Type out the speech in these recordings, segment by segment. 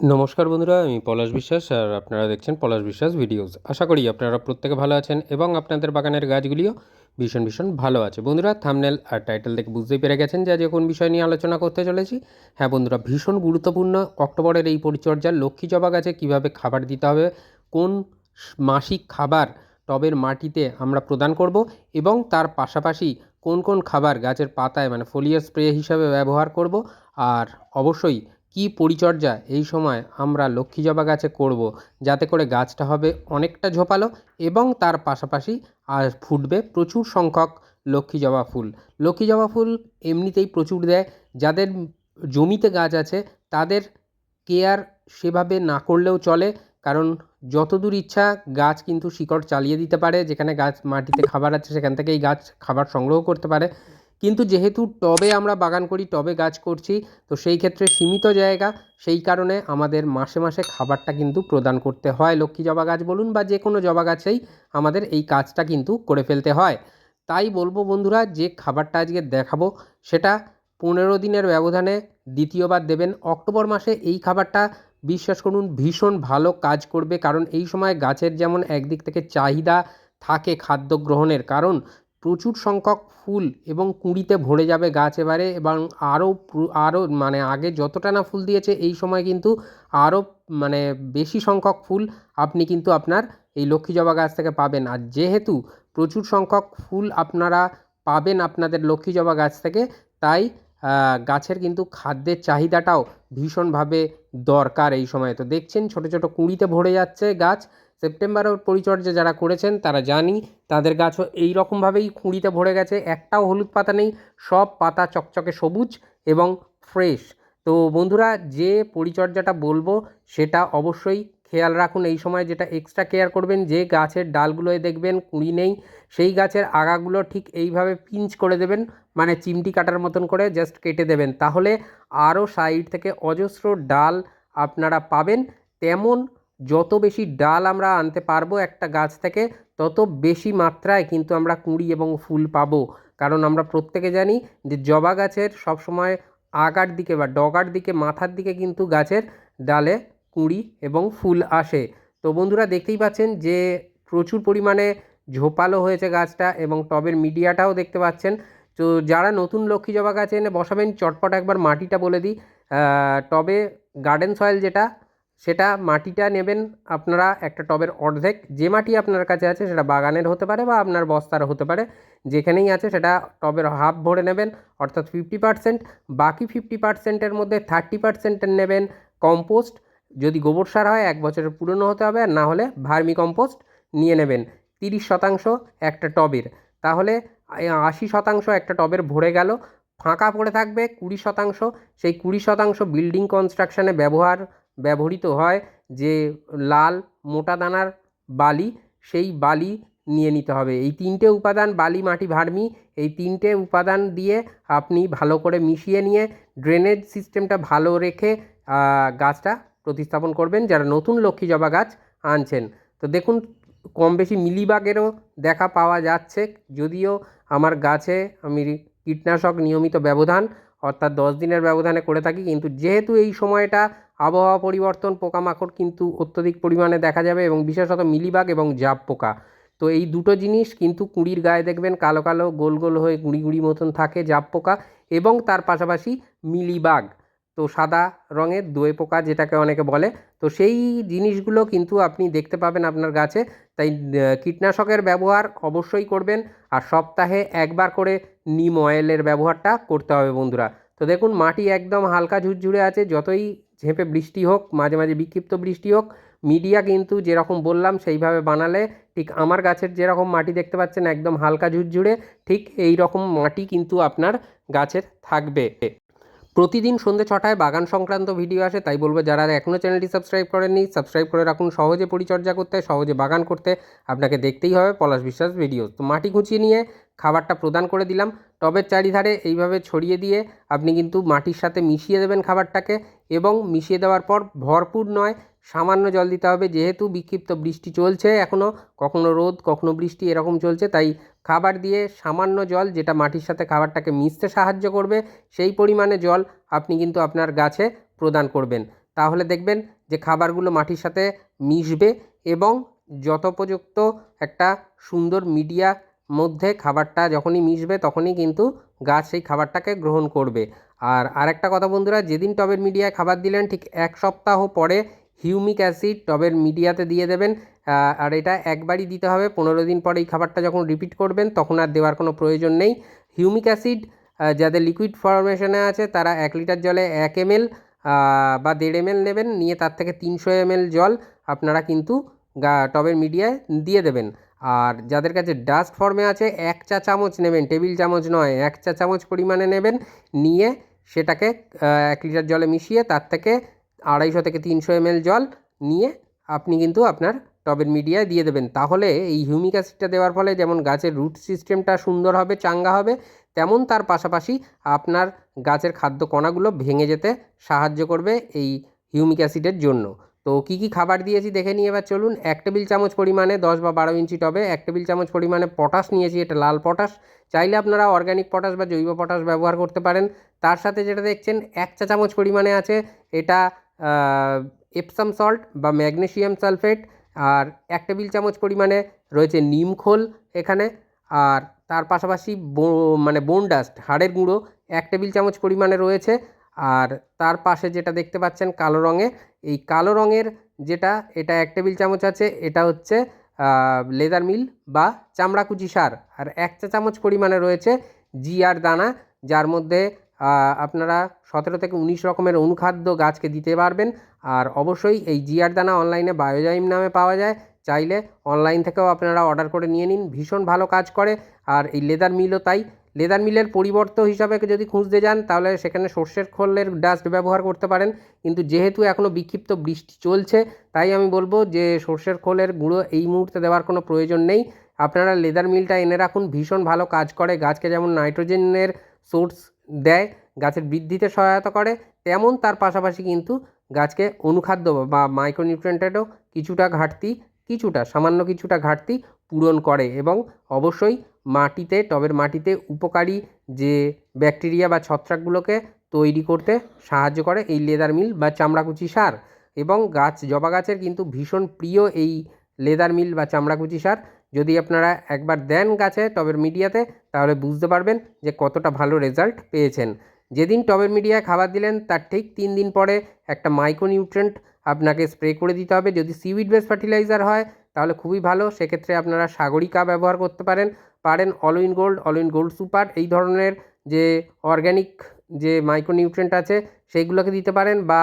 নমস্কার বন্ধুরা, আমি পলাশ বিশ্বাস আর আপনারা দেখছেন পলাশ বিশ্বাস ভিডিওস। আশা করি আপনারা প্রত্যেকে ভালো আছেন এবং আপনাদের বাগানের গাছগুলিও ভীষণ ভীষণ ভালো আছে। বন্ধুরা, থামনেল আর টাইটেল দেখে বুঝতেই পেরে গেছেন যে আজ কোন বিষয় নিয়ে আলোচনা করতে চলেছি। হ্যাঁ বন্ধুরা, ভীষণ গুরুত্বপূর্ণ অক্টোবরের এই পরিচর্যা, লক্ষ্মী জবা গাছে কীভাবে খাবার দিতে হবে, কোন মাসিক খাবার টবের মাটিতে আমরা প্রদান করব এবং তার পাশাপাশি কোন কোন খাবার গাছের পাতায় মানে ফোলিয়ার স্প্রে হিসাবে ব্যবহার করব, আর অবশ্যই কী পরিচর্যা এই সময় আমরা লক্ষ্মী জবা গাছে করব, যাতে করে গাছটা হবে অনেকটা ঝোপালো এবং তার পাশাপাশি আর ফুটবে প্রচুর সংখ্যক লক্ষ্মী জবা ফুল। লক্ষ্মী জবা ফুল এমনিতেই প্রচুর দেয়। যাদের জমিতে গাছ আছে, তাদের কেয়ার সেভাবে না করলেও চলে, কারণ যতদূর ইচ্ছা গাছ কিন্তু শিকড় চালিয়ে দিতে পারে। যেখানে গাছ মাটিতে খাবার আছে, সেখান থেকেই গাছ খাবার সংগ্রহ করতে পারে। কিন্তু যেহেতু টবে আমরা বাগান করি, টবে গাছ করছি, তো সেই ক্ষেত্রে সীমিত জায়গা। সেই কারণে আমাদের মাসে মাসে খাবারটা কিন্তু প্রদান করতে হয়। লক্ষ্মী জবা গাছ বলুন বা যে কোনো জবা গাছেই আমাদের এই কাজটা কিন্তু করে ফেলতে হয়। তাই বলব বন্ধুরা, যে খাবারটা আজকে দেখাবো, সেটা পনেরো দিনের ব্যবধানে দ্বিতীয়বার দেবেন। অক্টোবর মাসে এই খাবারটা বিশ্বাস করুন, ভীষণ ভালো কাজ করবে। কারণ এই সময় গাছের যেমন একদিক থেকে চাহিদা থাকে খাদ্য গ্রহণের। কারণ প্রচুর সংখ্যক ফুল এবং কুঁড়িতে ভরে যাবে গাছ এবারে এবং আরও আরও মানে আগে যতটা না ফুল দিয়েছে, এই সময় কিন্তু আরও মানে বেশি সংখ্যক ফুল আপনি কিন্তু আপনার এই লক্ষ্মী জবা গাছ থেকে পাবেন। আর যেহেতু প্রচুর সংখ্যক ফুল আপনারা পাবেন আপনাদের লক্ষ্মী জবা গাছ থেকে, তাই গাছের কিন্তু খাদ্যের চাহিদাটাও ভীষণভাবে দরকার এই সময়। তো দেখছেন ছোটো ছোটো কুঁড়িতে ভরে যাচ্ছে গাছ সেপ্টেম্বরের পরিচর্যা যারা করেছেন, তারা জানি তাদের গাছও এই রকমভাবেই কুঁড়িতে ভরে গেছে। একটাও হলুদ পাতা নেই, সব পাতা চকচকে সবুজ এবং ফ্রেশ। তো বন্ধুরা, যে পরিচর্যাটা বলব সেটা অবশ্যই খেয়াল রাখুন। এই সময় যেটা এক্সট্রা কেয়ার করবেন, যে গাছের ডালগুলোয় দেখবেন কুঁড়ি নেই, সেই গাছের আগাগুলো ঠিক এইভাবে পিঞ্চ করে দেবেন মানে চিমটি কাটার মতন করে জাস্ট কেটে দেবেন। তাহলে আরও সাইড থেকে অজস্র ডাল আপনারা পাবেন। তেমন যত বেশি ডাল আমরা আনতে পারব একটা গাছ থেকে, তত বেশি মাত্রায় কিন্তু আমরা কুঁড়ি এবং ফুল পাবো। কারণ আমরা প্রত্যেকে জানি যে জবা গাছের সবসময় আগার দিকে বা ডগার দিকে, মাথার দিকে কিন্তু গাছের ডালে কুঁড়ি এবং ফুল আসে। তো বন্ধুরা দেখতেই পাচ্ছেন যে প্রচুর পরিমাণে ঝোপালো হয়েছে গাছটা এবং টবের মিডিয়াটাও দেখতে পাচ্ছেন। তো যারা নতুন লক্ষ্মী জবা গাছ এনে বসাবেন, চটপট একবার মাটিটা বলে দিই। টবে গার্ডেন সয়েল যেটা সেটা মাটিটা নেবেন আপনারা একটা টবের অর্ধেক। যে মাটি আপনার কাছে আছে সেটা বাগানের হতে পারে বা আপনার বস্তার হতে পারে। যেখানেই আছে সেটা টবের হাফ ভরে নেবেন, অর্থাৎ ফিফটি পার্সেন্ট বাকি ফিফটি পার্সেন্টের মধ্যে থার্টি পার্সেন্টের নেবেন কম্পোস্ট যদি গোবর সার হয়, এক বছরের পুরনো হতে হবে, আর না হলে ভার্মি কম্পোস্ট নিয়ে নেবেন। তিরিশ শতাংশ একটা টবের। তাহলে আশি শতাংশ একটা টবের ভরে গেল। ফাঁকা পড়ে থাকবে কুড়ি শতাংশ। সেই কুড়ি শতাংশ বিল্ডিং কনস্ট্রাকশানে ব্যবহার ব্যবহৃত হয় যে লাল মোটা দানার বালি, সেই বালি নিয়ে নিতে হবে। এই তিনটে উপাদান, বালি, মাটি, ভার্মি, এই তিনটে উপাদান দিয়ে আপনি ভালো করে মিশিয়ে নিয়ে ড্রেনেজ সিস্টেমটা ভালো রেখে গাছটা প্রতিস্থাপন করবেন। যারা নতুন লক্ষ্মী জবা গাছ আনছেন, তো দেখুন কম বেশি মিলিবাগেরও দেখা পাওয়া যাচ্ছে। যদিও আমার গাছে আমি কীটনাশক নিয়মিত ব্যবধান, অর্থাৎ দশ দিনের ব্যবধানে করে থাকি, কিন্তু যেহেতু এই সময়টা আবহাওয়া পরিবর্তন, পোকামাকড় কিন্তু অত্যধিক পরিমাণে দেখা যাবে এবং বিশেষত মিলিবাগ এবং জাপ পোকা। তো এই দুটো জিনিস কিন্তু কুঁড়ির গায়ে দেখবেন কালো কালো, গোল গোল হয়ে গুঁড়ি গুঁড়ি মতন থাকে জাপ পোকা এবং তার পাশাপাশি মিলিবাগ। তো সাদা রঙের দোয়ে পোকা যেটাকে অনেকে বলে। তো সেই জিনিসগুলো কিন্তু আপনি দেখতে পাবেন আপনার গাছে। তাই কীটনাশকের ব্যবহার অবশ্যই করবেন। আর সপ্তাহে একবার করে নিম অয়েলের ব্যবহারটা করতে হবে বন্ধুরা। তো দেখুন, মাটি একদম হালকা ঝুরঝুরে আছে, যতই ঝেঁপে বৃষ্টি হোক, মাঝে মাঝে বিক্ষিপ্ত বৃষ্টি হোক, মিডিয়া কিন্তু যেরকম বললাম সেইভাবে বানালে, ঠিক আমার গাছের যেরকম মাটি দেখতে পাচ্ছেন, একদম হালকা ঝুরঝুরে, ঠিক এই রকম মাটি কিন্তু আপনার গাছের থাকবে। প্রতিদিন সন্ধ্যে ছটায় বাগান সংক্রান্ত ভিডিও আসে, তাই বলব যারা এখনও চ্যানেলটি সাবস্ক্রাইব করেননি, সাবস্ক্রাইব করে রাখুন, সহজে পরিচর্যা করতে, সহজে বাগান করতে, আপনাকে দেখতেই হবে পলাশ বিশ্বাস ভিডিও তো মাটি খুঁচিয়ে নিয়ে খাবারটা প্রদান করে দিলাম। টবের চারিধারে এইভাবে ছড়িয়ে দিয়ে আপনি কিন্তু মাটির সাথে মিশিয়ে দেবেন খাবারটাকে এবং মিশিয়ে দেওয়ার পর ভরপুর নয়, সামান্য জল দিতে হবে। যেহেতু বিক্ষিপ্ত বৃষ্টি চলছে এখনও কখনো রোদ, কখনো বৃষ্টি এরকম চলছে, তাই খাবার দিয়ে সামান্য জল যেটা মাটির সাথে খাবারটাকে মিশতে সাহায্য করবে, সেই পরিমাণে জল আপনি কিন্তু আপনার গাছে প্রদান করবেন। তাহলে দেখবেন যে খাবারগুলো মাটির সাথে মিশবে এবং যথোপযুক্ত একটা সুন্দর মিডিয়া মধ্যে খাবারটা যখনই মিশবে তখনই কিন্তু গাছ সেই খাবারটাকে গ্রহণ করবে। আর আরেকটা কথা বন্ধুরা, যেদিন টবের মিডিয়ায় খাবার দিলেন, ঠিক এক সপ্তাহ পরে হিউমিক অ্যাসিড টবের মিডিয়াতে দিয়ে দেবেন। আর এটা একবারই দিতে হবে, পনেরো দিন পরে এই খাবারটা যখন রিপিট করবেন, তখন আর দেওয়ার কোনো প্রয়োজন নেই। হিউমিক অ্যাসিড যাদের লিকুইড ফরমেশনে আছে, তারা এক লিটার জলে এক এমএল বা দেড় এমএল নেবেন, নিয়ে তার থেকে তিনশো এমএল জল আপনারা কিন্তু টবের মিডিয়ায় দিয়ে দেবেন। আর যাদের কাছে ডাস্ট ফর্মে আছে, এক চা চামচ নেবেন টেবিল চামচ নয়, এক চা চামচ পরিমাণে নেবেন, নিয়ে সেটাকে এক লিটার জলে মিশিয়ে তার থেকে আড়াইশো থেকে তিনশো এমএল জল নিয়ে আপনি কিন্তু আপনার টবের মিডিয়ায় দিয়ে দেবেন। তাহলে এই হিউমিক অ্যাসিডটা দেওয়ার ফলে যেমন গাছের রুট সিস্টেমটা সুন্দর হবে, চাঙ্গা হবে, তেমন তার পাশাপাশি আপনার গাছের খাদ্য কণাগুলো ভেঙে যেতে সাহায্য করবে এই হিউমিক অ্যাসিডের জন্য। তো কী কী খাবার দিয়েছি দেখে নিয়ে এবার চলুন। এক টেবিল চামচ পরিমাণে দশ বা বারো ইঞ্চি টবে এক টেবিল চামচ পরিমাণে পটাশ নিয়েছি, এটা লাল পটাশ। চাইলে আপনারা অর্গ্যানিক পটাশ বা জৈব পটাশ ব্যবহার করতে পারেন। তার সাথে যেটা দেখছেন, এক চা চামচ পরিমাণে আছে এটা এপসাম সল্ট বা ম্যাগনেশিয়াম সালফেট আর এক টেবিল চামচ পরিমাণে রয়েছে নিম খোল এখানে। আর তার পাশাপাশি মানে বোন ডাস্ট হাড়ের গুঁড়ো এক টেবিল চামচ পরিমাণে রয়েছে। আর তার পাশে যেটা দেখতে পাচ্ছেন কালো রঙে, এই কালো রঙের যেটা, এটা এক টেবিল চামচ আছে, এটা হচ্ছে লেদার মিল বা চামড়াকুচি সার। আর এক চা চামচ পরিমাণে রয়েছে জিআর দানা, যার মধ্যে আপনারা সতেরো থেকে উনিশ রকমের অনুখাদ্য গাছকে দিতে পারবেন। আর অবশ্যই এই জিআর দানা অনলাইনে বায়োজাইম নামে পাওয়া যায়। চাইলে অনলাইন থেকেও আপনারা অর্ডার করে নিয়ে নিন। ভীষণ ভালো কাজ করে। আর এই লেদার মিলও তাই। লেদার মিলের পরিবর্ত হিসাবে যদি খুঁজতে যান, তাহলে সেখানে সর্ষের খোলের ডাস্ট ব্যবহার করতে পারেন। কিন্তু যেহেতু এখনও বিক্ষিপ্ত বৃষ্টি চলছে, তাই আমি বলব যে সর্ষের খোলের গুঁড়ো এই মুহূর্তে দেওয়ার কোনো প্রয়োজন নেই। আপনারা লেদার মিলটা এনে রাখুন, ভীষণ ভালো কাজ করে। গাছকে যেমন নাইট্রোজেনের সোর্স দেয়, গাছের বৃদ্ধিতে সহায়তা করে, তেমন তার পাশাপাশি কিন্তু গাছকে অনুখাদ্য বা মাইক্রোনিউট্রেন্টেরও কিছুটা ঘাটতি, কিছুটা, সামান্য কিছুটা ঘাটতি পূরণ করে এবং অবশ্যই মাটিতে, টবের মাটিতে উপকারী যে ব্যাকটেরিয়া বা ছত্রাকগুলোকে তৈরি করতে সাহায্য করে এই লেদার মিল বা চামড়াকুচি সার। এবং গাছ, জবা গাছের কিন্তু ভীষণ প্রিয় এই লেদার মিল বা চামড়াকুচি সার। যদি আপনারা একবার দেন গাছে টবের মিডিয়াতে, তাহলে বুঝতে পারবেন যে কতটা ভালো রেজাল্ট পেয়েছেন। যেদিন টবের মিডিয়ায় খাবার দিলেন, তার ঠিক তিন দিন পরে একটা মাইক্রোনিউট্রেন্ট আপনাকে স্প্রে করে দিতে হবে। যদি সিউইড বেস ফার্টিলাইজার হয়, তাহলে খুবই ভালো। সেক্ষেত্রে আপনারা সাগরিকা ব্যবহার করতে পারেন। পারেন Allwin Gold Allwin Gold Super এই ধরনের যে অর্গ্যানিক যে মাইক্রোনিউট্রেন্ট আছে, সেইগুলোকে দিতে পারেন বা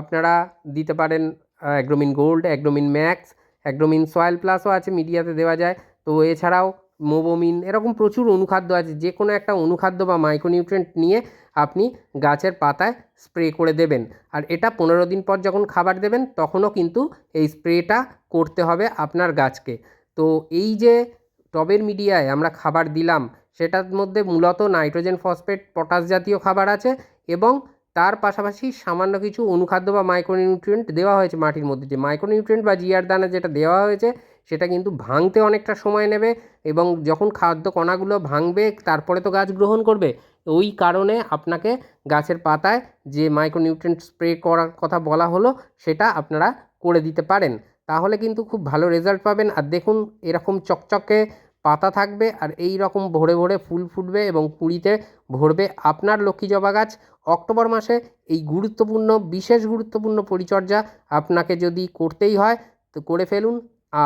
আপনারা দিতে পারেন Agromin Gold Agromin Max Agromin soil প্লাসও আছে মিডিয়াতে দেওয়া যায়। তো এছাড়াও মোবোমিন এরকম প্রচুর অনুখাদ্য আছে যে কোনো একটা অনুখাদ্য বা মাইক্রোনিউট্রেন্ট নিয়ে আপনি গাছের পাতায় স্প্রে করে দেবেন। আর এটা পনেরো দিন পর যখন খাবার দেবেন, তখনও কিন্তু এই স্প্রেটা করতে হবে আপনার গাছকে। তো এই যে টবের মিডিয়ায় আমরা খাবার দিলাম, সেটার মধ্যে মূলত নাইট্রোজেন ফসফেট, পটাশ জাতীয় খাবার আছে এবং তার পাশাপাশি সামান্য কিছু অনুখাদ্য বা মাইক্রোনিউট্রিয়েন্ট দেওয়া হয়েছে মাটির মধ্যে। যে মাইক্রোনিউট্রিয়েন্ট বা জিয়ার দানা যেটা দেওয়া হয়েছে, সেটা কিন্তু ভাঙতে অনেকটা সময় নেবে এবং যখন খাদ্য কণাগুলো ভাঙবে, তারপরে তো গাছ গ্রহণ করবে। ওই কারণে আপনাকে গাছের পাতায় যে মাইক্রোনিউট্রিয়েন্ট স্প্রে করার কথা বলা হলো, সেটা আপনারা করে দিতে পারেন। তাহলে কিন্তু খুব ভালো রেজাল্ট পাবেন। আর দেখুন, এরকম চকচকে পাতা থাকবে আর এই রকম ভরে ভরে ফুল ফুটবে এবং কুঁড়িতে ভরবে আপনার লক্ষ্মী জবা গাছ। অক্টোবর মাসে এই গুরুত্বপূর্ণ, বিশেষ গুরুত্বপূর্ণ পরিচর্যা আপনাকে যদি করতেই হয়, তো করে ফেলুন।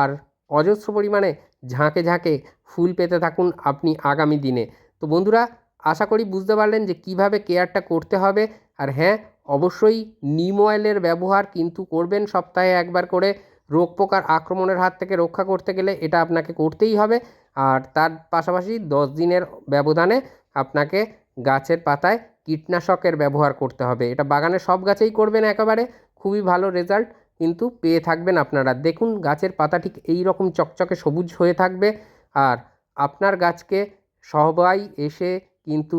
আর অজস্র পরিমাণে ঝাঁকে ঝাঁকে ফুল পেতে থাকুন আপনি আগামী দিনে। তো বন্ধুরা, আশা করি বুঝতে পারলেন যে কীভাবে কেয়ারটা করতে হবে। আর হ্যাঁ অবশ্যই নিম অয়েলের ব্যবহার কিন্তু করবেন সপ্তাহে একবার করে। রোগ পোকার আক্রমণের হাত থেকে রক্ষা করতে গেলে এটা আপনাকে করতেই হবে। আর তার পাশাপাশি দশ দিনের ব্যবধানে আপনাকে গাছের পাতায় কীটনাশকের ব্যবহার করতে হবে। এটা বাগানে সব গাছেই করবেন একেবারে, খুবই ভালো রেজাল্ট কিন্তু পেয়ে থাকবেন আপনারা। দেখুন গাছের পাতা ঠিক এই রকম চকচকে সবুজ হয়ে থাকবে আর আপনার গাছকে সবাই এসে কিন্তু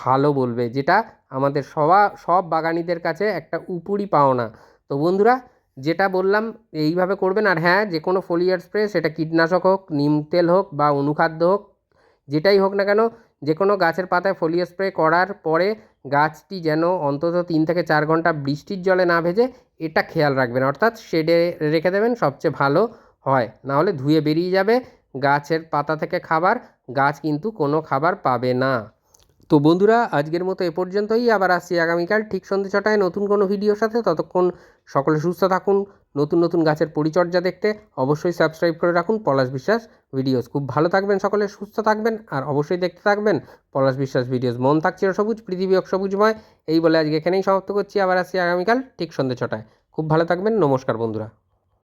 ভালো বলবে, যেটা আমাদের সবা, সব বাগানিদের কাছে একটা উপরি পাওনা। তো বন্ধুরা যেটা বললাম, এইভাবে করবেন। আর হ্যাঁ যে কোনো ফোলিয়ার স্প্রে, সেটা কীটনাশক হোক, নিম তেল হোক বা অনুখাদ্য হোক, যেটাই হোক না কেন যে কোনো গাছের পাতায় ফোলিয়ার স্প্রে করার পরে গাছটি যেন অন্তত তিন থেকে চার ঘণ্টা বৃষ্টির জলে না ভেজে এটা খেয়াল রাখবেন। অর্থাৎ শেডে রেখে দেবেন, সবচেয়ে ভালো হয়। না হলে ধুয়ে বেরিয়ে যাবে গাছের পাতা থেকে খাবার, গাছ কিন্তু কোনো খাবার পাবে না। তো বন্ধুরা, আজকের মতো এ পর্যন্তই। আবার আসছি আগামীকাল ঠিক সন্ধ্যে ছটায় নতুন কোনো ভিডিওর সাথে। ততক্ষণ সকলে সুস্থ থাকুন। নতুন নতুন গাছের পরিচর্যা দেখতে অবশ্যই সাবস্ক্রাইব করে রাখুন পলাশ বিশ্বাস ভিডিওস। খুব ভালো থাকবেন সকলে, সুস্থ থাকবেন আর অবশ্যই দেখতে থাকবেন পলাশ বিশ্বাস ভিডিওস। মন থাকছে সবুজ, পৃথিবী হোক সবুজময়। এই বলে আজকে এখানেই সমাপ্ত করছি। আবার আসছি আগামীকাল ঠিক সন্ধ্যে ছটায়। খুব ভালো থাকবেন। নমস্কার বন্ধুরা।